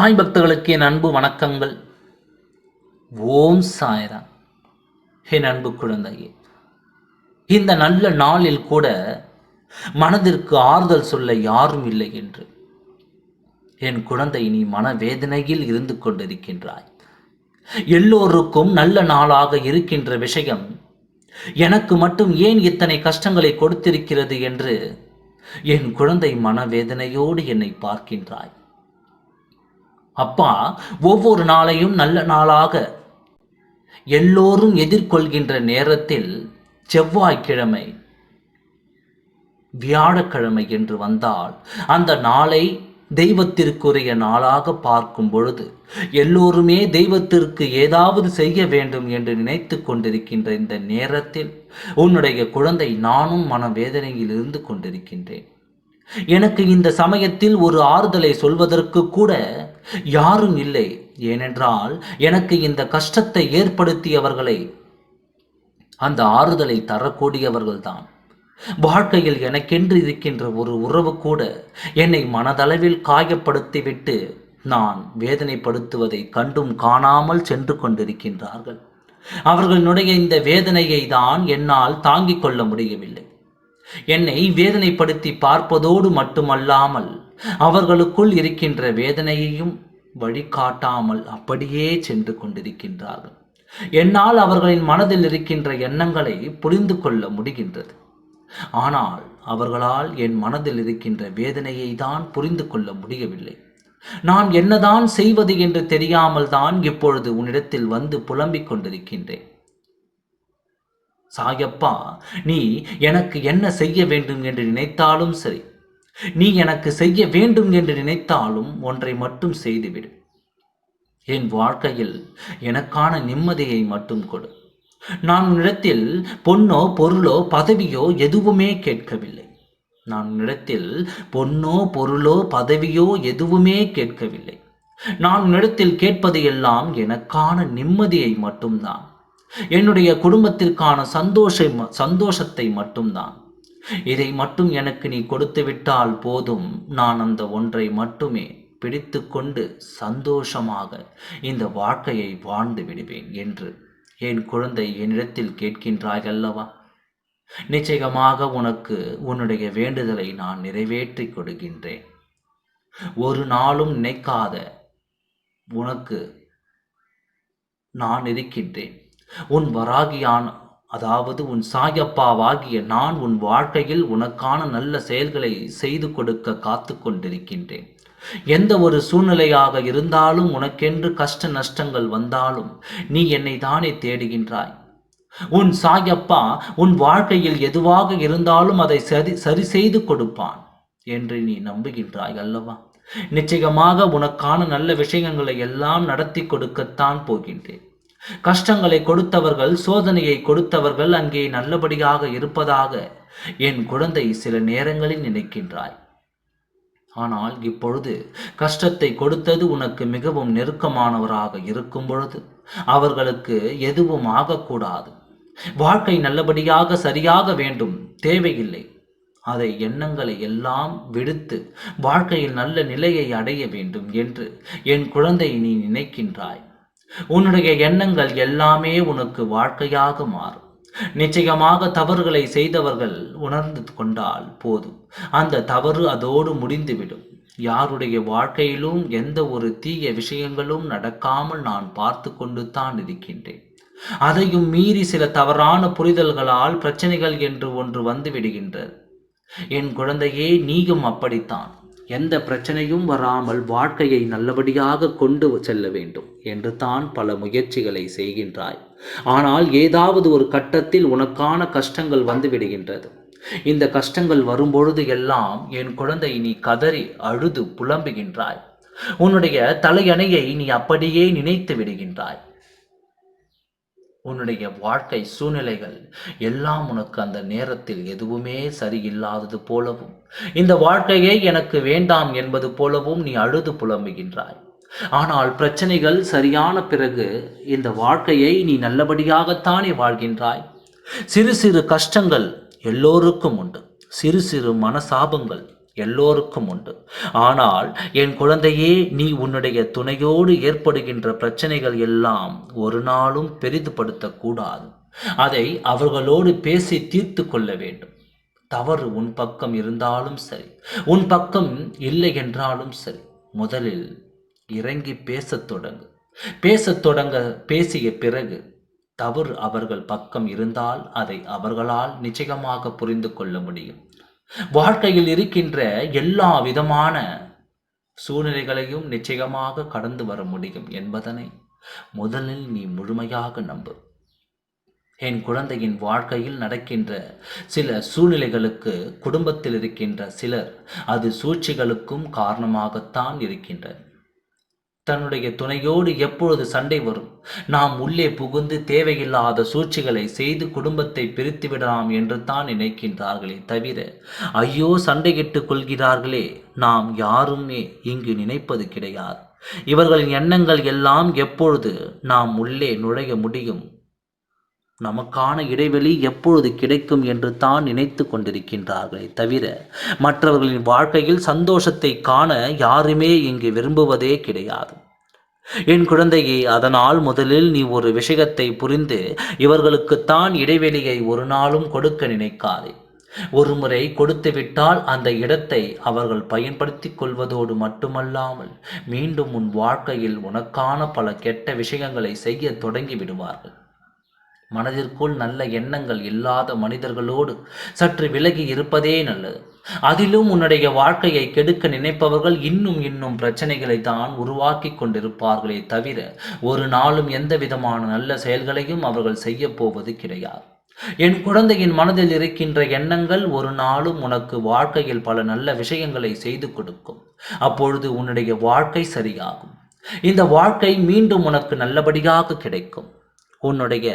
சாய் பக்தர்களுக்கு என் அன்பு வணக்கங்கள். ஓம் சாய்ராம். என் அன்பு குழந்தையே இந்த நல்ல நாளில் கூட மனதிற்கு ஆறுதல் சொல்ல யாரும் இல்லை என்று. என் குழந்தை நீ மனவேதனையில் இருந்து கொண்டிருக்கின்றாய். எல்லோருக்கும் நல்ல நாளாக இருக்கின்ற விஷயம் எனக்கு மட்டும் ஏன் இத்தனை கஷ்டங்களை கொடுத்திருக்கிறது என்று என் குழந்தை மனவேதனையோடு என்னை பார்க்கின்றாய். அப்பா ஒவ்வொரு நாளையும் நல்ல நாளாக. எல்லோரும் எதிர்கொள்கின்ற நேரத்தில் செவ்வாய்க்கிழமை வியாழக்கிழமை என்று வந்தால் அந்த நாளை தெய்வத்திற்குரிய நாளாக பார்க்கும் பொழுது எல்லோருமே தெய்வத்திற்கு ஏதாவது செய்ய வேண்டும் என்று நினைத்து கொண்டிருக்கின்ற இந்த நேரத்தில் உன்னுடைய குழந்தை நானும் மனவேதனையில் இருந்து கொண்டிருக்கின்றேன். எனக்கு இந்த சமயத்தில் ஒரு ஆறுதலை சொல்வதற்கு கூட யாரும் இல்லை. ஏனென்றால் எனக்கு இந்த கஷ்டத்தை ஏற்படுத்தியவர்களை அந்த ஆறுதலை தரக்கூடியவர்கள்தான். வாழ்க்கையில் எனக்கென்று இருக்கின்ற ஒரு உறவு கூட என்னை மனதளவில் காயப்படுத்திவிட்டு நான் வேதனைப்படுத்துவதை கண்டும் காணாமல் சென்று கொண்டிருக்கின்றார்கள். அவர்களுடைய இந்த வேதனையை தான் என்னால் தாங்கிக் கொள்ள முடியவில்லை. என்னை வேதனைப்படுத்தி பார்ப்பதோடு மட்டுமல்லாமல் அவர்களுக்குள் இருக்கின்ற வேதனையையும் வழிகாட்டாமல் அப்படியே சென்று கொண்டிருக்கின்றார்கள். என்னால் அவர்களின் மனதில் இருக்கின்ற எண்ணங்களை புரிந்து கொள்ள முடிகின்றது. ஆனால் அவர்களால் என் மனதில் இருக்கின்ற வேதனையை தான் புரிந்து கொள்ள முடியவில்லை. நான் என்னதான் செய்வது என்று தெரியாமல் தான் இப்பொழுது உன்னிடத்தில் வந்து புலம்பிக் கொண்டிருக்கின்றேன். சாயப்பா நீ எனக்கு என்ன செய்ய வேண்டும் என்று நினைத்தாலும் சரி நீ எனக்கு செய்ய வேண்டும் என்று நினைத்தாலும் ஒன்றை மட்டும் செய்துவிடு. என் வாழ்க்கையில் எனக்கான நிம்மதியை மட்டும் கொடு. நான் உன்னிடத்தில் பொன்னோ பொருளோ பதவியோ எதுவுமே கேட்கவில்லை. நான் உன்னிடத்தில் பொன்னோ பொருளோ பதவியோ எதுவுமே கேட்கவில்லை. நான் உன்னிடத்தில் கேட்பது எல்லாம் எனக்கான நிம்மதியை மட்டும்தான். என்னுடைய குடும்பத்திற்கான சந்தோஷ சந்தோஷத்தை மட்டும்தான். இதை மட்டும் எனக்கு நீ கொடுத்து விட்டால் போதும். நான் அந்த ஒன்றை மட்டுமே பிடித்து கொண்டு சந்தோஷமாக இந்த வாழ்க்கையை வாழ்ந்து விடுவேன் என்று என் குழந்தை என்னிடத்தில் கேட்கின்றாய் அல்லவா? நிச்சயமாக உனக்கு உன்னுடைய வேண்டுதலை நான் நிறைவேற்றி கொடுக்கின்றேன். ஒரு நாளும் நினைக்காத உனக்கு நான் இருக்கின்றேன். உன் வராகியான் அதாவது உன் சாயப்பாவாகிய நான் உன் வாழ்க்கையில் உனக்கான நல்ல செயல்களை செய்து கொடுக்க காத்து கொண்டிருக்கின்றேன். எந்த ஒரு சூழ்நிலையாக இருந்தாலும் உனக்கென்று கஷ்ட நஷ்டங்கள் வந்தாலும் நீ என்னை தானே தேடுகின்றாய். உன் சாயப்பா உன் வாழ்க்கையில் எதுவாக இருந்தாலும் அதை சரி சரி செய்து கொடுப்பான் என்று நீ நம்புகின்றாய் அல்லவா? நிச்சயமாக உனக்கான நல்ல விஷயங்களை எல்லாம் நடத்தி கொடுக்கத்தான் போகின்றேன். கஷ்டங்களை கொடுத்தவர்கள் சோதனையை கொடுத்தவர்கள் அங்கே நல்லபடியாக இருப்பதாக என் குழந்தை சில நேரங்களில் நினைக்கின்றாய் ஆனால் இப்பொழுது கஷ்டத்தை கொடுத்தது உனக்கு மிகவும் நெருக்கமானவராக இருக்கும் பொழுது அவர்களுக்கு எதுவும் ஆகக்கூடாது. வாழ்க்கை நல்லபடியாக சரியாக வேண்டும் தேவையில்லை. அதை எண்ணங்களை எல்லாம் விடுத்து வாழ்க்கையில் நல்ல நிலையை அடைய வேண்டும் என்று என் குழந்தை நீ நினைக்கின்றாய். உன்னுடைய எண்ணங்கள் எல்லாமே உனக்கு வாழ்க்கையாக மாறும். நிச்சயமாக தவறுகளை செய்தவர்கள் உணர்ந்து கொண்டால் போதும். அந்த தவறு அதோடு முடிந்துவிடும். யாருடைய வாழ்க்கையிலும் எந்த ஒரு தீய விஷயங்களும் நடக்காமல் நான் பார்த்து கொண்டு தான் இருக்கின்றேன். அதையும் மீறி சில தவறான புரிதல்களால் பிரச்சனைகள் என்று ஒன்று வந்து விடுகின்றது. என் குழந்தையே நீயும் அப்படித்தான். எந்த பிரச்சனையும் வராமல் வாழ்க்கையை நல்லபடியாக கொண்டு செல்ல வேண்டும். என்று தான் பல முயற்சிகளை செய்கின்றாய். ஆனால் ஏதாவது ஒரு கட்டத்தில் உனக்கான கஷ்டங்கள் வந்து விடுகின்றது. இந்த கஷ்டங்கள் வரும்பொழுது எல்லாம் என் குழந்தை நீ கதறி அழுது புலம்புகின்றாய். உன்னுடைய தலையணையை நீ அப்படியே நினைத்து விடுகின்றாய். உன்னுடைய வாழ்க்கை சூழ்நிலைகள் எல்லாம் உனக்கு அந்த நேரத்தில் எதுவுமே சரியில்லாதது போலவும் இந்த வாழ்க்கையே எனக்கு வேண்டாம் என்பது போலவும் நீ அழுது புலம்புகின்றாய். ஆனால் பிரச்சனைகள் சரியான பிறகு இந்த வாழ்க்கையை நீ நல்லபடியாகத்தானே வாழ்கின்றாய். சிறு சிறு கஷ்டங்கள் எல்லோருக்கும் உண்டு. சிறு சிறு மனசாபங்கள் எல்லோருக்கும் உண்டு. ஆனால் என் குழந்தையே நீ உன்னுடைய துணையோடு ஏற்படுகின்ற பிரச்சனைகள் எல்லாம் ஒரு நாளும் பெரிதுபடுத்தக்கூடாது. அதை அவர்களோடு பேசி தீர்த்து கொள்ள வேண்டும். தவறு உன் பக்கம் இருந்தாலும் சரி உன் பக்கம் இல்லை என்றாலும் சரி முதலில் இறங்கி பேசத் தொடங்கு. பேசத் தொடங்க பேசிய பிறகு தவறு அவர்கள் பக்கம் இருந்தால் அதை அவர்களால் நிச்சயமாக புரிந்து கொள்ள முடியும். வாழ்க்கையில் இருக்கின்ற எல்லா விதமான சூழ்நிலைகளையும் நிச்சயமாக கடந்து வர முடியும் என்பதனை முதலில் நீ முழுமையாக நம்பு. என் குழந்தையின் வாழ்க்கையில் நடக்கின்ற சில சூழ்நிலைகளுக்கு குடும்பத்தில் இருக்கின்ற சிலர் அது சூழ்ச்சிகளுக்கும் காரணமாகத்தான் இருக்கின்றன தன்னுடைய துணையோடு எப்பொழுது சண்டை வரும்? நாம் உள்ளே புகுந்து தேவையில்லாத சூழ்ச்சிகளை செய்து குடும்பத்தை பிரித்து விடலாம் என்று தான் நினைக்கின்றார்களே தவிர ஐயோ சண்டையிட்டுக் கொள்கிறார்களே நாம் யாருமே இங்கு நினைப்பது கிடையாது. இவர்களின் எண்ணங்கள் எல்லாம் எப்பொழுது நாம் உள்ளே நுழைய முடியும்? நமக்கான இடைவெளி எப்பொழுது கிடைக்கும் என்று தான் நினைத்து கொண்டிருக்கின்றார்களே தவிர மற்றவர்களின் வாழ்க்கையில் சந்தோஷத்தை காண யாருமே இங்கு விரும்புவதே கிடையாது. என் குழந்தையே அதனால் முதலில் நீ ஒரு விஷயத்தை புரிந்து இவர்களுக்குத்தான் இடைவெளியை ஒரு நாளும் கொடுக்க நினைக்காதே. ஒரு முறை அந்த இடத்தை அவர்கள் பயன்படுத்திக் கொள்வதோடு மட்டுமல்லாமல் மீண்டும் உன் வாழ்க்கையில் உனக்கான பல கெட்ட விஷயங்களை செய்ய தொடங்கி விடுவார்கள். மனதிற்குள் நல்ல எண்ணங்கள் இல்லாத மனிதர்களோடு சற்று விலகி இருப்பதே நல்லது. அதிலும் உன்னுடைய வாழ்க்கையை கெடுக்க நினைப்பவர்கள் இன்னும் இன்னும் பிரச்சனைகளை தான் உருவாக்கி கொண்டிருப்பார்களே தவிர ஒரு நாளும் எந்த விதமான நல்ல செயல்களையும் அவர்கள் செய்ய போவது கிடையாது. என் குழந்தையின் மனதில் இருக்கின்ற எண்ணங்கள் ஒரு நாளும் உனக்கு வாழ்க்கையில் பல நல்ல விஷயங்களை செய்து கொடுக்கும். அப்பொழுது உன்னுடைய வாழ்க்கை சரியாகும். இந்த வாழ்க்கை மீண்டும் உனக்கு நல்லபடியாக கிடைக்கும். உன்னுடைய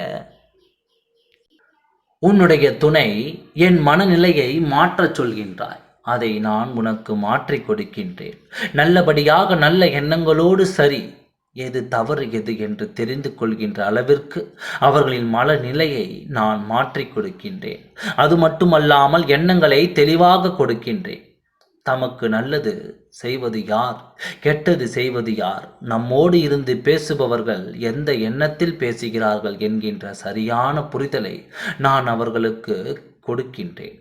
உன்னுடைய துணை என் மனநிலையை மாற்றச் சொல்கின்றாய். அதை நான் உனக்கு மாற்றிக் கொடுக்கின்றேன். நல்லபடியாக நல்ல எண்ணங்களோடு சரி. எது தவறு எது என்று தெரிந்து கொள்கின்ற அளவிற்கு அவர்களின் மனநிலையை நான் மாற்றிக் கொடுக்கின்றேன். அது மட்டுமல்லாமல் எண்ணங்களை தெளிவாக கொடுக்கின்றேன். தமக்கு நல்லது செய்வது யார்? கெட்டது செய்வது யார்? நம்மோடு இருந்து பேசுபவர்கள் எந்த எண்ணத்தில் பேசுகிறார்கள் என்கின்ற சரியான புரிதலை நான் அவர்களுக்கு கொடுக்கின்றேன்.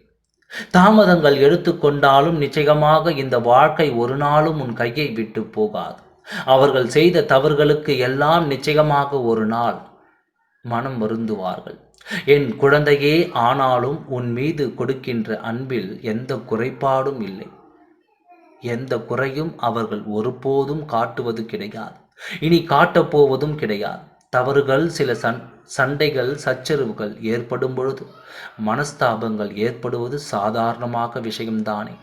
தாமதங்கள் எடுத்துக்கொண்டாலும் நிச்சயமாக இந்த வாழ்க்கை ஒரு நாளும் உன் கையை விட்டு போகாது. அவர்கள் செய்த தவறுகளுக்கு எல்லாம் நிச்சயமாக ஒரு நாள் மனம் வருந்துவார்கள். என் குழந்தையே ஆனாலும் உன் மீது கொடுக்கின்ற அன்பில் எந்த குறைபாடும் இல்லை. எந்த குறையும் அவர்கள் ஒருபோதும் காட்டுவது கிடையாது. இனி காட்டப் போவதும் கிடையாது. தவறுகள் சில சண் சண்டைகள் சச்சரவுகள் ஏற்படும் பொழுது மனஸ்தாபங்கள் ஏற்படுவது சாதாரணமாக விஷயம்தானே.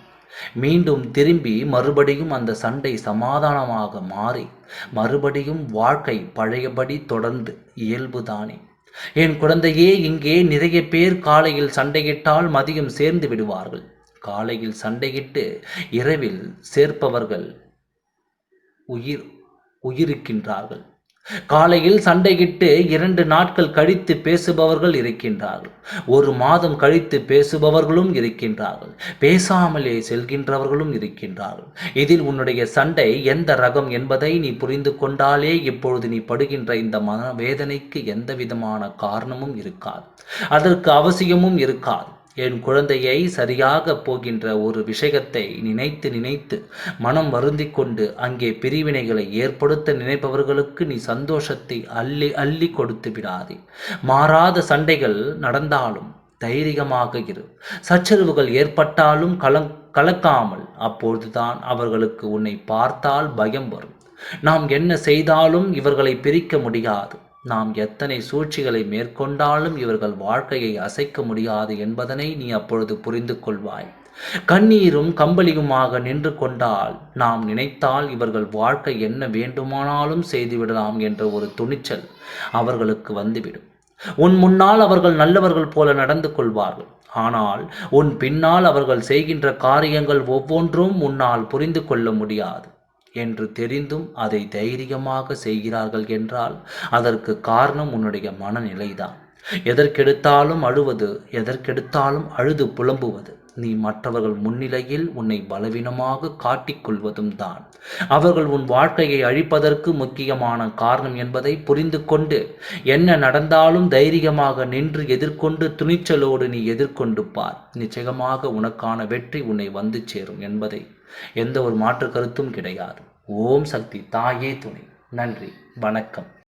மீண்டும் திரும்பி மறுபடியும் அந்த சண்டை சமாதானமாக மாறி மறுபடியும் வாழ்க்கை பழையபடி தொடர்ந்து இயல்புதானே. என் குழந்தையே இங்கே நிறைய பேர் காலையில் சண்டையிட்டால் மதியம் சேர்ந்து விடுவார்கள். காலையில் சண்டையிட்டு இரவில் சேர்ப்பவர்கள் உயிர் உயிரிக்கின்றார்கள். காலையில் சண்டையிட்டு இரண்டு நாட்கள் கழித்து பேசுபவர்கள் இருக்கின்றார்கள். ஒரு மாதம் கழித்து பேசுபவர்களும் இருக்கின்றார்கள். பேசாமலே செல்கின்றவர்களும் இருக்கின்றார்கள். இதில் உன்னுடைய சண்டை எந்த ரகம் என்பதை நீ புரிந்து கொண்டாலே இப்பொழுது நீ படுகின்ற இந்த மன வேதனைக்கு எந்த விதமான காரணமும் இருக்காது. அதற்கு அவசியமும் இருக்காது. என் குழந்தையை சரியாக போகின்ற ஒரு விஷயத்தை நினைத்து நினைத்து மனம் வருந்தி கொண்டு அங்கே பிரிவினைகளை ஏற்படுத்த நினைப்பவர்களுக்கு நீ சந்தோஷத்தை அள்ளி அள்ளி கொடுத்து விடாதே. மாறாத சண்டைகள் நடந்தாலும் தைரியமாக இரு. சச்சரவுகள் ஏற்பட்டாலும் கலங் கலக்காமல் அப்பொழுதுதான் அவர்களுக்கு உன்னை பார்த்தால் பயம் வரும். நாம் என்ன செய்தாலும் இவர்களை பிரிக்க முடியாது. நாம் எத்தனை சூழ்ச்சிகளை மேற்கொண்டாலும் இவர்கள் வாழ்க்கையை அசைக்க முடியாது என்பதனை நீ அப்பொழுது புரிந்து கொள்வாய். கண்ணீரும் கம்பளியுமாக நின்று கொண்டால் நாம் நினைத்தால் இவர்கள் வாழ்க்கை என்ன வேண்டுமானாலும் செய்துவிடலாம் என்ற ஒரு துணிச்சல் அவர்களுக்கு வந்துவிடும். உன் முன்னால் அவர்கள் நல்லவர்கள் போல நடந்து கொள்வார்கள். ஆனால் உன் பின்னால் அவர்கள் செய்கின்ற காரியங்கள் ஒவ்வொன்றும் உன்னால் புரிந்து கொள்ள முடியாது. என்று தெரிந்தும் அதை தைரியமாக செய்கிறார்கள் என்றால் அதற்கு காரணம் உன்னுடைய மனநிலைதான். எதற்கெடுத்தாலும் அழுவது எதற்கெடுத்தாலும் அழுது புலம்புவது. நீ மற்றவர்கள் முன்னிலையில் உன்னை பலவீனமாக காட்டிக்கொள்வதும் தான். அவர்கள் உன் வாழ்க்கையை அழிப்பதற்கு முக்கியமான காரணம் என்பதை புரிந்து கொண்டு என்ன நடந்தாலும் தைரியமாக நின்று எதிர்கொண்டு துணிச்சலோடு நீ எதிர்கொண்டு பார். நிச்சயமாக உனக்கான வெற்றி உன்னை வந்து சேரும் என்பதை எந்த ஒரு மாற்று கருத்தும் கிடையாது. ஓம் சக்தி தாயே துணை. நன்றி வணக்கம்.